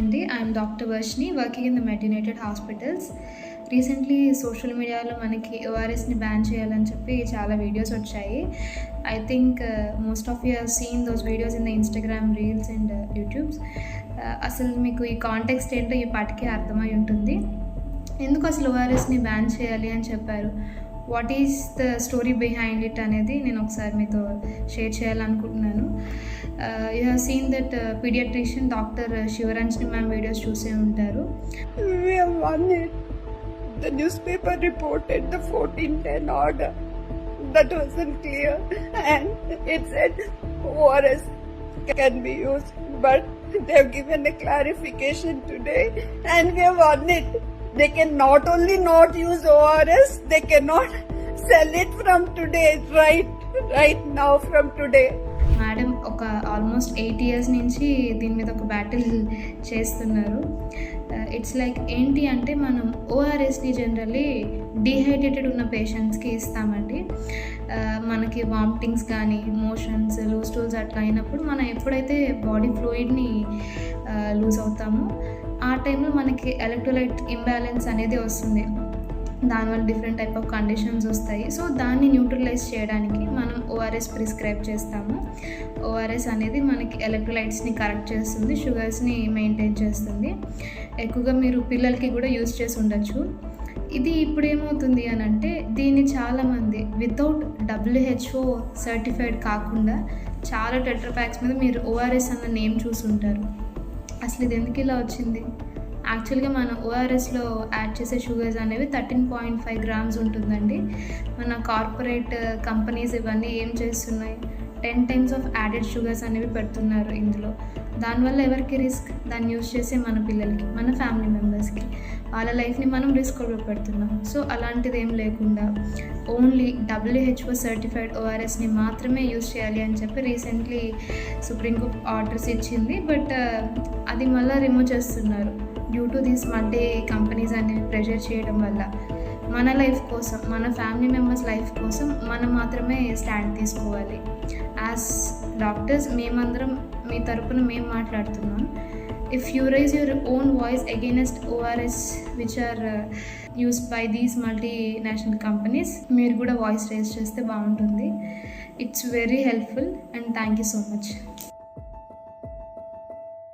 అండి. I'm doctor Varshini working in the medinated hospitals recently social మీడియాలో మనకి ఓఆర్ఎస్ని బ్యాన్ చేయాలని చెప్పి చాలా వీడియోస్ వచ్చాయి. I think most of you seen those videos in the Instagram reels and YouTubes అసలు మీకు ఈ కాంటెక్స్ట్ ఏంటో ఈ పాటికి అర్థమై ఉంటుంది. ఎందుకు అసలు ఓఆర్ఎస్ని బ్యాన్ చేయాలి అని చెప్పారు? What is the story behind it అనేది నేను ఒకసారి మీతో షేర్ చేయాలనుకుంటున్నాను. You have seen that paediatrician doctor Shivaranjani ma'am videos చూసే ఉంటారు We have won it. The newspaper reported the 1410 order. That wasn't clear. And it said ORS can be used. But they have given a clarification today and we have won it. They can not only not use ORS, they cannot sell it from today, right, right now from today. Madam ఒక almost eight years నుంచి దీని మీద ఒక battle చేస్తున్నారు. Uh, it's like ఏంటి అంటే మనం ఓఆర్ఎస్ని generally dehydrated ఉన్న పేషెంట్స్కి ఇస్తామండి. Uh, మనకి వామిటింగ్స్ కానీ మోషన్స్ లూజ్ టూల్స్ అట్లా అయినప్పుడు మనం ఎప్పుడైతే బాడీ ఫ్లూయిడ్ని లూజ్ అవుతామో ఆ టైంలో మనకి ఎలక్ట్రోలైట్ ఇంబ్యాలెన్స్ అనేది వస్తుంది. దానివల్ల డిఫరెంట్ టైప్ ఆఫ్ కండిషన్స్ వస్తాయి. సో దాన్ని న్యూట్రలైజ్ చేయడానికి మనం ఓఆర్ఎస్ ప్రిస్క్రైబ్ చేస్తాము. ఓఆర్ఎస్ అనేది మనకి ఎలక్ట్రోలైట్స్ని కరెక్ట్ చేస్తుంది షుగర్స్ని మెయింటైన్ చేస్తుంది. ఎక్కువగా మీరు పిల్లలకి కూడా యూజ్ చేసి ఉండొచ్చు. ఇది ఇప్పుడు ఏమవుతుంది అని అంటే దీన్ని చాలామంది వితౌట్ డబ్ల్యూహెచ్ఓ సర్టిఫైడ్ కాకుండా చాలా టెట్రా ప్యాక్స్ మీద మీరు ఓఆర్ఎస్ అన్న నేమ్ చూసి ఉంటారు. అసలు ఇది ఎందుకు ఇలా వచ్చింది? యాక్చువల్గా మన ఓఆర్ఎస్లో యాడ్ చేసే షుగర్స్ అనేవి థర్టీన్ పాయింట్ ఫైవ్ గ్రామ్స్ ఉంటుందండి. మన కార్పొరేట్ uh, కంపెనీస్ ఇవన్నీ ఏం చేస్తున్నాయి? Ten times of added sugars అనేవి పెడుతున్నారు ఇందులో. దానివల్ల ఎవరికి రిస్క్? దాన్ని యూస్ చేసే మన పిల్లలకి మన ఫ్యామిలీ మెంబర్స్కి. వాళ్ళ లైఫ్ని మనం రిస్క్లో పెడుతున్నాం. సో అలాంటిది ఏం లేకుండా ఓన్లీ డబ్ల్యూహెచ్ఓ సర్టిఫైడ్ ఓఆర్ఎస్ని మాత్రమే యూస్ చేయాలి అని చెప్పి రీసెంట్లీ సుప్రీంకోర్టు ఆర్డర్స్ ఇచ్చింది. బట్ uh, అది మళ్ళీ రిమూవ్ చేస్తున్నారు. Due to these multi companies అనేవి ప్రెషర్ చేయడం వల్ల మన లైఫ్ కోసం మన ఫ్యామిలీ మెంబర్స్ లైఫ్ కోసం మనం మాత్రమే స్టాండ్ తీసుకోవాలి. యాజ్ డాక్టర్స్ మేమందరం మీ తరపున మేము మాట్లాడుతున్నాం. If you raise your own voice against ORS which are use by these multi national companies మీరు కూడా వాయిస్ రైజ్ చేస్తే బాగుంటుంది. It's very helpful and thank you so much